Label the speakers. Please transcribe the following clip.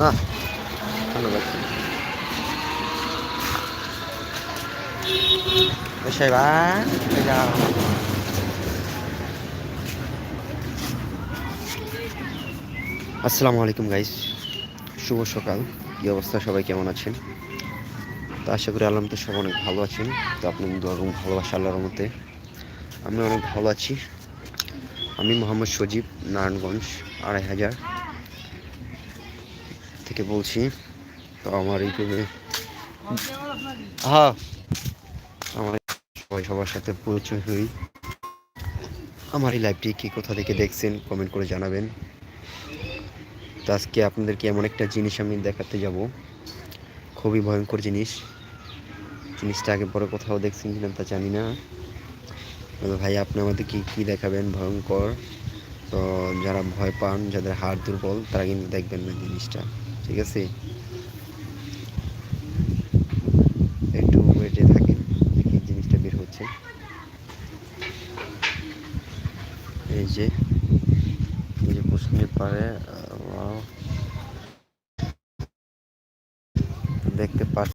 Speaker 1: না আসসালামু আলাইকুম গাইস শুভ সকাল। কী অবস্থা? সবাই কেমন আছেন? তো আশা করি আলম তো সব অনেক ভালো আছেন। তো আপনি দরম ভালোবাসা আল্লাহর মতে আমি অনেক ভালো আছি। আমি মোহাম্মদ সজীব, নারায়ণগঞ্জ, আড়াই হাজার। থেকে বলছি, তো আমার ইউটিউবে হ্যাঁ। আমার সবাই সবার সাথে পরিচয় হই। আমার এই লাইভটি কি কোথা থেকে দেখছেন কমেন্ট করে জানাবেন। তো আজকে আপনাদেরকে এমন একটা জিনিস আমি দেখাতে যাব। খুবই ভয়ঙ্কর জিনিস। জিনিসটা আগে পরে কোথাও দেখছেন কিনা তা জানি না। ভাই, আপনি আমাদের কি কী দেখাবেন? ভয়ঙ্কর। তো যারা ভয় পান, যাদের হাড় দুর্বল, তারা কিন্তু দেখবেন না জিনিসটা। ঠিক আছে? একটু ওয়েটে থাকেন, দেখি জিনিসটা বের হচ্ছে। এই যে এই যে প্রশ্নের পারে দেখতে পাচ্ছি।